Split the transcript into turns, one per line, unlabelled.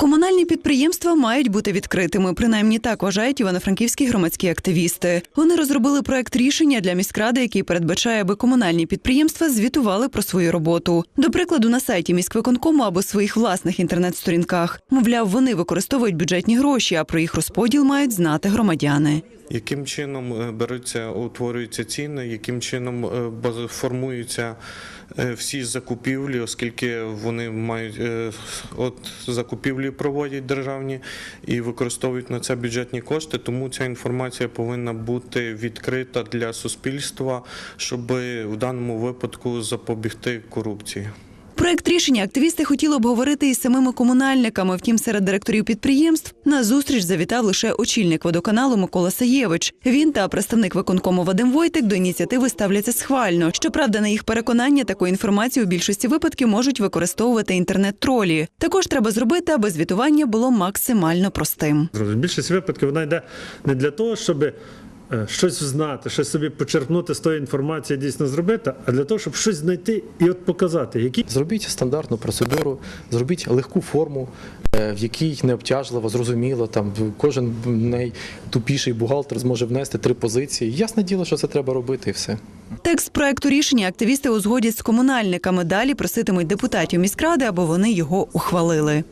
Комунальні підприємства мають бути відкритими. Принаймні так вважають івано-франківські громадські активісти. Вони розробили проект рішення для міськради, який передбачає, аби комунальні підприємства звітували про свою роботу. До прикладу, на сайті міськвиконкому або своїх власних інтернет-сторінках. Мовляв, вони використовують бюджетні гроші, а про їх розподіл мають знати громадяни.
Яким чином е, беруться, утворюються ціни, яким чином е, формуються е, всі закупівлі, оскільки вони мають от закупівлі проводять державні і використовують на це бюджетні кошти. Тому ця інформація повинна бути відкрита для суспільства, щоб в даному випадку запобігти корупції.
Проект рішення активісти хотіли обговорити із самими комунальниками. Втім, серед директорів підприємств на зустріч завітав лише очільник водоканалу Микола Саєвич. Він та представник виконкому Вадим Войтик до ініціативи ставляться схвально. Щоправда, на їх переконання таку інформацію у більшості випадків можуть використовувати інтернет-тролі. Також треба зробити, аби звітування було максимально простим.
В більшості випадків вона йде не для того, щоб е, щось знати, щось собі почерпнути з тої інформації, дійсно зробити, а для того, щоб щось знайти і от показати, які
Зробіть стандартну процедуру, зробіть легку форму, е, в якій необтяжливо, зрозуміло, там кожен найтупіший бухгалтер зможе внести три позиції. Ясне діло, що це треба робити, і все.
Текст проекту рішення активісти узгодять з комунальниками. Далі проситимуть депутатів міськради, аби вони його ухвалили.